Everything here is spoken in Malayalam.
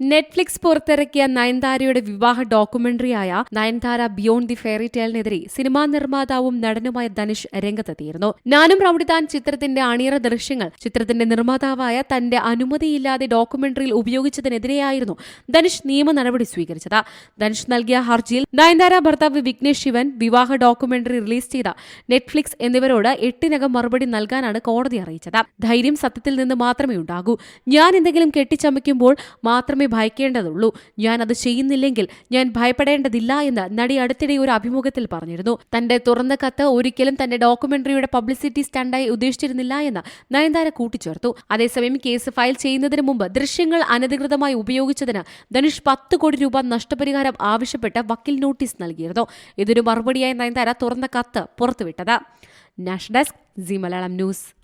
നെറ്റ്ഫ്ലിക്സ് പുറത്തിറക്കിയ നയൻതാരയുടെ വിവാഹ ഡോക്യുമെന്ററിയായ നയൻതാര ബിയോണ്ട് ദി ഫെയറി ടെയിലിനെതിരെ സിനിമാ നിർമ്മാതാവും നടനുമായ ധനുഷ് രംഗത്തെത്തിയിരുന്നു. നാനും റൌഡിദാൻ ചിത്രത്തിന്റെ അണിയറ ദൃശ്യങ്ങൾ ചിത്രത്തിന്റെ നിർമ്മാതാവായ തന്റെ അനുമതിയില്ലാതെ ഡോക്യുമെന്ററിയിൽ ഉപയോഗിച്ചതിനെതിരെയായിരുന്നു ധനുഷ് നിയമ നടപടി സ്വീകരിച്ചത്. ധനുഷ് നൽകിയ ഹർജിയിൽ നയൻതാര ഭർത്താവ് വിഘ്നേഷ് ശിവൻ വിവാഹ ഡോക്യുമെന്ററി റിലീസ് ചെയ്ത നെറ്റ്ഫ്ലിക്സ് എന്നിവരോട് എട്ടിനകം മറുപടി നൽകാനാണ് കോടതി അറിയിച്ചത്. ധൈര്യം സത്യത്തിൽ നിന്ന് മാത്രമേ ഉണ്ടാകൂ. ഞാൻ എന്തെങ്കിലും കെട്ടിച്ചമയ്ക്കുമ്പോൾ മാത്രമേ ഭയക്കേണ്ടതുള്ളൂ. ഞാൻ അത് ചെയ്യുന്നില്ലെങ്കിൽ ഞാൻ ഭയപ്പെടേണ്ടതില്ല എന്ന് നടി അടുത്തിടെ ഒരു അഭിമുഖത്തിൽ പറഞ്ഞിരുന്നു. തന്റെ തുറന്ന കത്ത് ഒരിക്കലും തന്റെ ഡോക്യുമെന്ററിയുടെ പബ്ലിസിറ്റി സ്റ്റണ്ടായി ഉദ്ദേശിച്ചിരുന്നില്ല എന്ന് നയൻതാര കൂട്ടിച്ചേർത്തു. അതേസമയം കേസ് ഫയൽ ചെയ്യുന്നതിന് മുമ്പ് ദൃശ്യങ്ങൾ അനധികൃതമായി ഉപയോഗിച്ചതിന് ധനുഷ് പത്ത് കോടി രൂപ നഷ്ടപരിഹാരം ആവശ്യപ്പെട്ട് വക്കീൽ നോട്ടീസ് നൽകിയിരുന്നു. ഇതിനു മറുപടിയായി നയൻതാര തുറന്ന കത്ത് പുറത്തുവിട്ടത്. National desk G Malayalam news.